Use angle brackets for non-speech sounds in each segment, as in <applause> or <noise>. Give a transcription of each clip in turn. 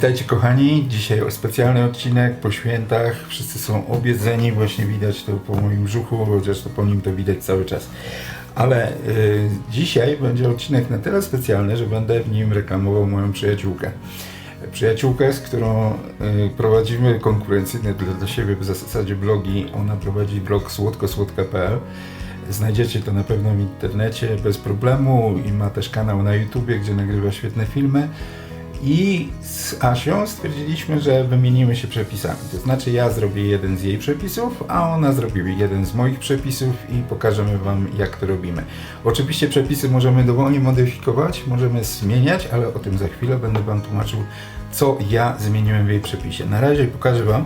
Witajcie kochani, dzisiaj specjalny odcinek po świętach. Wszyscy są obiedzeni, właśnie widać to po moim brzuchu, chociaż to po nim to widać cały czas. Ale y, dzisiaj będzie odcinek na tyle specjalny, że będę w nim reklamował moją przyjaciółkę. Przyjaciółkę, z którą y, prowadzimy konkurencyjny dla, dla siebie w zasadzie blogi. Ona prowadzi blog słodkosłodka.pl. Znajdziecie to na pewno w internecie bez problemu i ma też kanał na YouTubie, gdzie nagrywa świetne filmy. I z Asią stwierdziliśmy, że wymienimy się przepisami. To znaczy ja zrobię jeden z jej przepisów, a ona zrobi jeden z moich przepisów i pokażemy Wam jak to robimy. Oczywiście przepisy możemy dowolnie modyfikować, możemy zmieniać, ale o tym za chwilę będę Wam tłumaczył, co ja zmieniłem w jej przepisie. Na razie pokażę Wam,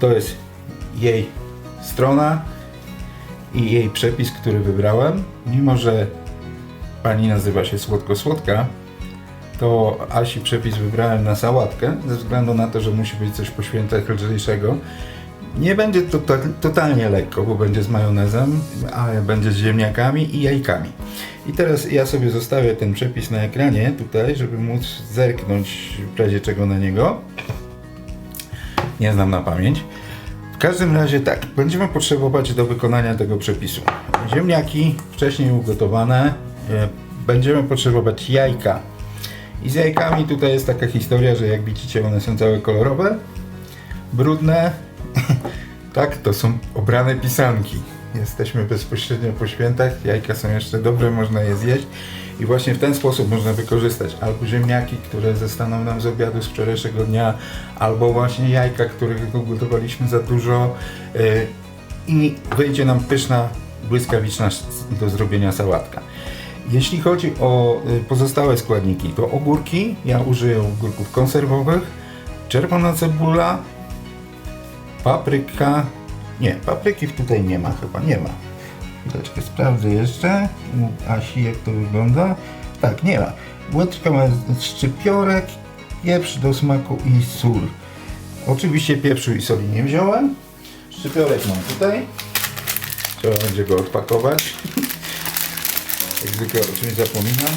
to jest jej strona i jej przepis, który wybrałem. Mimo, że pani nazywa się Słodko-Słodka, to Asi przepis wybrałem na sałatkę, ze względu na to, że musi być coś po świętach lżejszego. Nie będzie to to, totalnie lekko, bo będzie z majonezem, ale będzie z ziemniakami i jajkami. I teraz ja sobie zostawię ten przepis na ekranie tutaj, żeby móc zerknąć w razie czego na niego. Nie znam na pamięć. W każdym razie tak, będziemy potrzebować do wykonania tego przepisu ziemniaki wcześniej ugotowane, e, będziemy potrzebować jajka. I z jajkami tutaj jest taka historia, że jak widzicie one są całe kolorowe, brudne. <laughs> tak, to są obrane pisanki. Jesteśmy bezpośrednio po świętach, jajka są jeszcze dobre, można je zjeść. I właśnie w ten sposób można wykorzystać albo ziemniaki, które zostaną nam z obiadu z wczorajszego dnia, albo właśnie jajka, których ugotowaliśmy za dużo yy, i wyjdzie nam pyszna, błyskawiczna do zrobienia sałatka. Jeśli chodzi o y, pozostałe składniki, to ogórki, ja użyję ogórków konserwowych, czerwona cebula, papryka, nie, papryki tutaj nie ma chyba, nie ma. Chwileczkę sprawdzę jeszcze Asi jak to wygląda. Tak, nie ma. Łydka ma szczypiorek, pieprz do smaku i sól. Oczywiście pieprzu i soli nie wziąłem. Szczypiorek mam tutaj. Trzeba będzie go odpakować. Jak zwykle o czymś zapominam.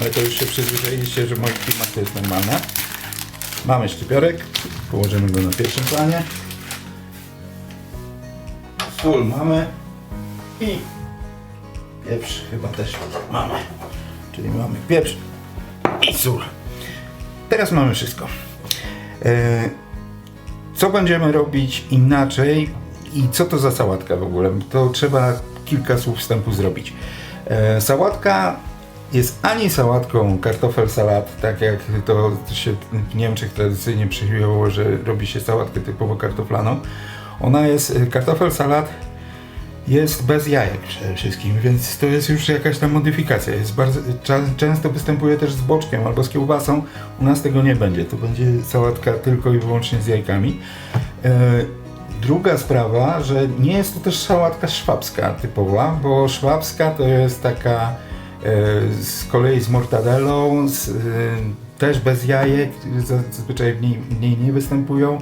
Ale to już się przyzwyczailiście, że w moich filmach to jest normalne. Mamy szczypiorek. Położymy go na pierwszym planie. Sól mamy. I pieprz chyba też mamy. Czyli mamy pieprz i sól. Teraz mamy wszystko. E, co będziemy robić inaczej i co to za sałatka w ogóle? To trzeba kilka słów wstępu zrobić. E, sałatka jest ani sałatką kartofel salat, tak jak to się w Niemczech tradycyjnie przyjęło, że robi się sałatkę typowo kartoflaną. Ona jest, e, kartofel salat jest bez jajek przede wszystkim, więc to jest już jakaś tam modyfikacja. Jest bardzo, często występuje też z boczkiem albo z kiełbasą. U nas tego nie będzie. To będzie sałatka tylko i wyłącznie z jajkami. E, Druga sprawa, że nie jest to też sałatka szwabska typowa, bo szwabska to jest taka e, z kolei z mortadellą, z, e, też bez jajek, zazwyczaj w niej, w niej nie występują,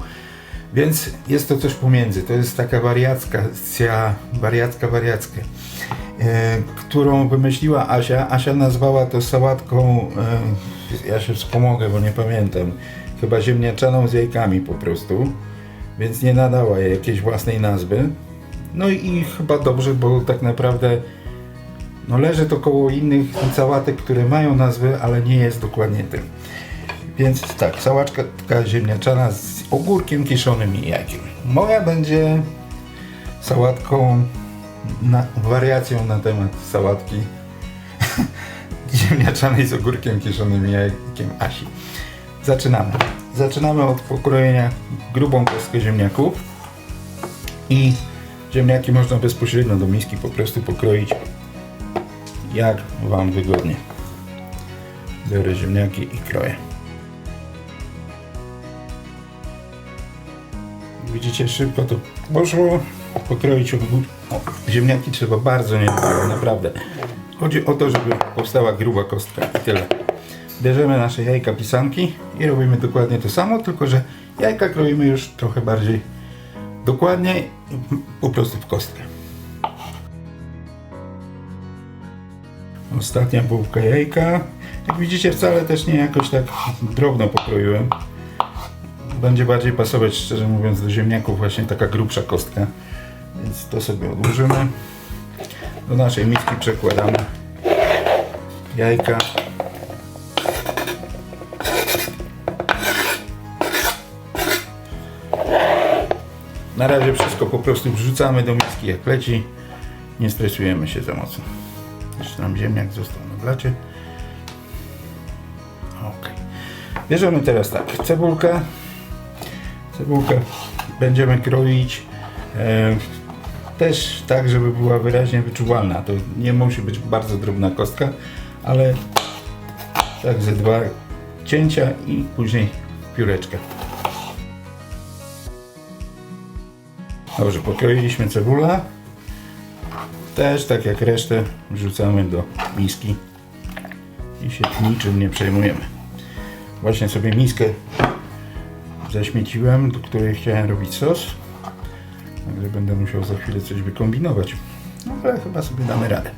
więc jest to coś pomiędzy. To jest taka wariacka, wariacka, wariacka, e, którą wymyśliła Asia. Asia nazwała to sałatką, e, ja się wspomogę, bo nie pamiętam, chyba ziemniaczaną z jajkami po prostu więc nie nadała jej jakiejś własnej nazwy. No i, chyba dobrze, bo tak naprawdę no leży to koło innych sałatek, które mają nazwy, ale nie jest dokładnie tym. Więc tak, sałaczka taka ziemniaczana z ogórkiem kiszonym i jajkiem. Moja będzie sałatką, na, wariacją na temat sałatki <laughs> ziemniaczanej z ogórkiem kiszonym i jajkiem Asi. Zaczynamy. Zaczynamy od pokrojenia grubą kostkę ziemniaków i ziemniaki można bezpośrednio do miski po prostu pokroić jak Wam wygodnie. Biorę ziemniaki i kroję. Widzicie, szybko to poszło. Pokroić o, ziemniaki trzeba bardzo nie naprawdę. Chodzi o to, żeby powstała gruba kostka i tyle. Bierzemy nasze jajka pisanki i robimy dokładnie to samo, tylko że jajka kroimy już trochę bardziej dokładnie, po prostu w kostkę. Ostatnia bułka jajka. Jak widzicie wcale też nie jakoś tak drobno pokroiłem. Będzie bardziej pasować szczerze mówiąc do ziemniaków właśnie taka grubsza kostka. Więc to sobie odłożymy. Do naszej miski przekładamy jajka. Na razie wszystko po prostu wrzucamy do miski jak leci. Nie stresujemy się za mocno. Jeszcze nam ziemniak został na blacie. Ok. Bierzemy teraz tak, cebulkę. Cebulkę będziemy kroić e, też tak, żeby była wyraźnie wyczuwalna. To nie musi być bardzo drobna kostka, ale tak ze dwa cięcia i później pióreczkę. Dobrze, pokroiliśmy cebulę. Też tak jak resztę wrzucamy do miski i się niczym nie przejmujemy. Właśnie sobie miskę zaśmieciłem, do której chciałem robić sos. Także będę musiał za chwilę coś wykombinować. No ale chyba sobie damy radę.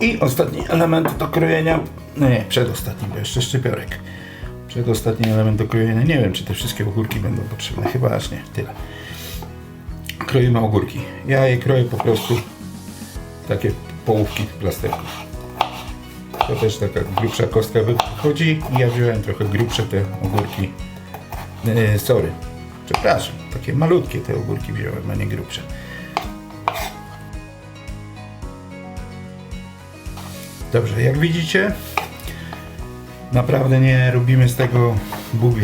I ostatni element do krojenia, no nie, przedostatni, bo jeszcze szczypiorek. Przedostatni element do krojenia, nie wiem czy te wszystkie ogórki będą potrzebne, chyba aż nie, tyle. Kroimy ogórki. Ja je kroję po prostu takie połówki plasterków. To też taka grubsza kostka wychodzi i ja wziąłem trochę grubsze te ogórki. Yy, sorry, przepraszam, takie malutkie te ogórki wziąłem, a nie grubsze. Dobrze, jak widzicie, naprawdę nie robimy z tego Bóg.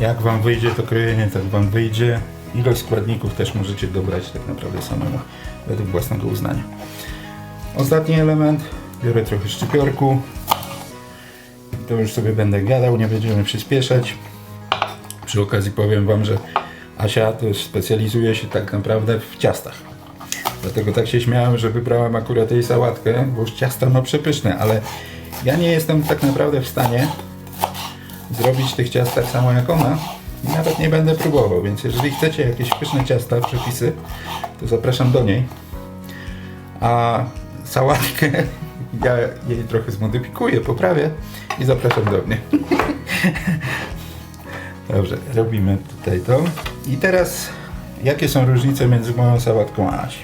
Jak wam wyjdzie to krojenie, tak wam wyjdzie. Ilość składników też możecie dobrać tak naprawdę samemu, według własnego uznania. Ostatni element, biorę trochę szczypiorku. To już sobie będę gadał, nie będziemy przyspieszać. Przy okazji powiem wam, że Asia to specjalizuje się tak naprawdę w ciastach. Dlatego tak się śmiałem, że wybrałem akurat jej sałatkę, bo ciasta ma przepyszne, ale ja nie jestem tak naprawdę w stanie zrobić tych ciast tak samo jak ona. I nawet nie będę próbował, więc jeżeli chcecie jakieś pyszne ciasta, przepisy, to zapraszam do niej. A sałatkę <laughs> ja jej trochę zmodyfikuję, poprawię i zapraszam do mnie. <laughs> Dobrze, robimy tutaj to. I teraz, jakie są różnice między moją sałatką a Asi?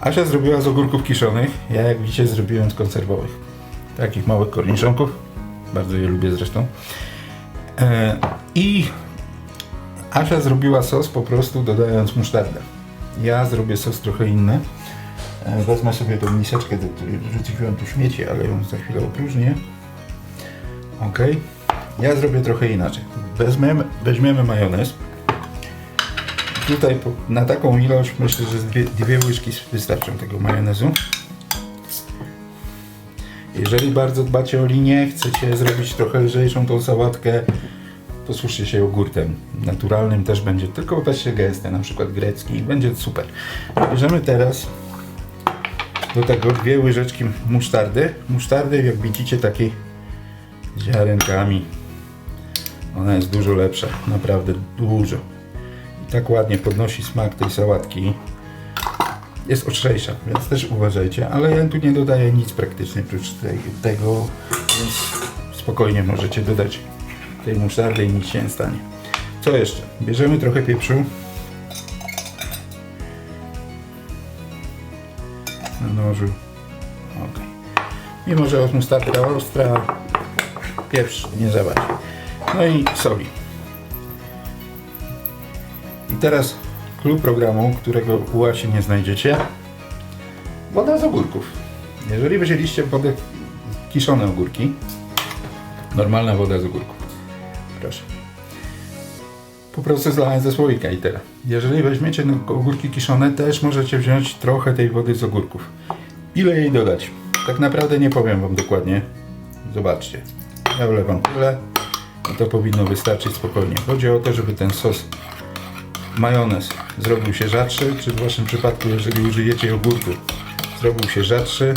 Asia zrobiła z ogórków kiszonych, ja jak widzicie zrobiłem z konserwowych. Takich małych korniszonków. Bardzo je lubię zresztą. E, I Asia zrobiła sos po prostu dodając musztardę. Ja zrobię sos trochę inny. E, Wezmę sobie tą miseczkę, do której tu śmieci, ale ją za chwilę opróżnię. Ok. Ja zrobię trochę inaczej. Weźmiemy, weźmiemy majonez. Tutaj na taką ilość myślę, że dwie, dwie łyżki wystarczą tego majonezu. Jeżeli bardzo dbacie o linię, chcecie zrobić trochę lżejszą tą sałatkę, posłuszcie się jogurtem. Naturalnym też będzie, tylko weźcie gęsty, na przykład grecki będzie super. Bierzemy teraz do tego dwie łyżeczki musztardy. Musztardy, jak widzicie, takiej ziarenkami. Ona jest dużo lepsza, naprawdę dużo. I tak ładnie podnosi smak tej sałatki. Jest ostrzejsza, więc też uważajcie, ale ja tu nie dodaję nic praktycznie oprócz tej, tego, więc spokojnie możecie dodać tej musztardy i nic się nie stanie. Co jeszcze? Bierzemy trochę pieprzu. Na nożu. Ok. Mimo, że od musztarda ostra, pieprz nie zawadzi. No i soli. I teraz klub programu, którego u Asi nie znajdziecie. Woda z ogórków. Jeżeli wzięliście wodę kiszone ogórki, normalna woda z ogórków. Proszę. Po prostu zlałem ze słoika i tyle. Jeżeli weźmiecie ogórki kiszone, też możecie wziąć trochę tej wody z ogórków. Ile jej dodać? Tak naprawdę nie powiem wam dokładnie. Zobaczcie. Ja wlewam tyle i to powinno wystarczyć spokojnie. Chodzi o to, żeby ten sos majonez zrobił się rzadszy, czy w waszym przypadku, jeżeli użyjecie jogurtu, zrobił się rzadszy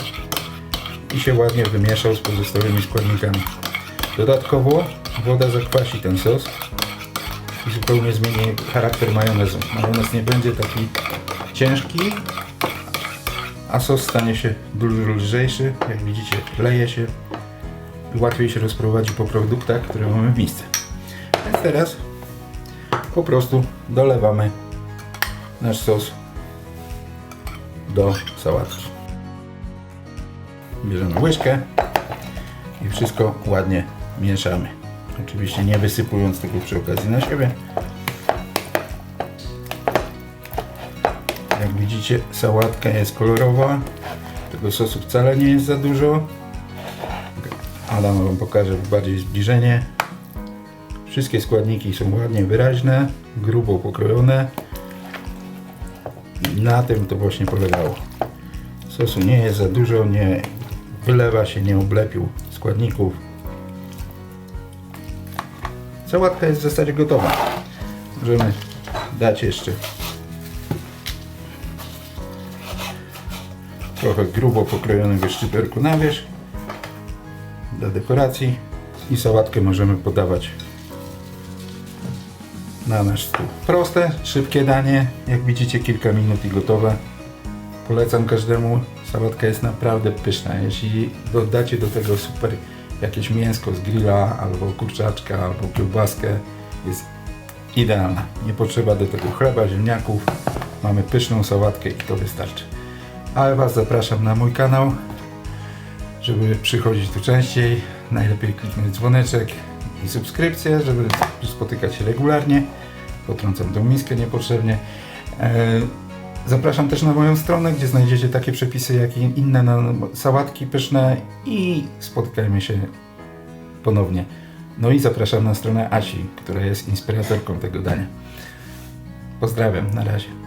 i się ładnie wymieszał z pozostałymi składnikami. Dodatkowo woda zakwasi ten sos i zupełnie zmieni charakter majonezu. Majonez nie będzie taki ciężki, a sos stanie się dużo lżejszy. Jak widzicie, leje się i łatwiej się rozprowadzi po produktach, które mamy w misce. Więc teraz po prostu dolewamy nasz sos do sałatki. Bierzemy łyżkę i wszystko ładnie mieszamy. Oczywiście nie wysypując tego przy okazji na siebie. Jak widzicie, sałatka jest kolorowa. Tego sosu wcale nie jest za dużo. Adam Wam pokaże bardziej zbliżenie. Wszystkie składniki są ładnie wyraźne, grubo pokrojone. Na tym to właśnie polegało. Sosu nie jest za dużo, nie wylewa się, nie oblepił składników. Sałatka jest w zasadzie gotowa. Możemy dać jeszcze trochę grubo pokrojonego szczyperku na wierzch dla dekoracji i sałatkę możemy podawać na nasz stół. Proste, szybkie danie, jak widzicie kilka minut i gotowe. Polecam każdemu, sałatka jest naprawdę pyszna. Jeśli dodacie do tego super jakieś mięsko z grilla, albo kurczaczka, albo kiełbaskę, jest idealna. Nie potrzeba do tego chleba, ziemniaków. Mamy pyszną sałatkę i to wystarczy. Ale Was zapraszam na mój kanał, żeby przychodzić tu częściej. Najlepiej kliknąć dzwoneczek i subskrypcję, żeby spotykać się regularnie. Potrącam tą miskę niepotrzebnie. E, Zapraszam też na moją stronę, gdzie znajdziecie takie przepisy, jak i inne na sałatki pyszne i spotkajmy się ponownie. No i zapraszam na stronę Asi, która jest inspiratorką tego dania. Pozdrawiam, na razie.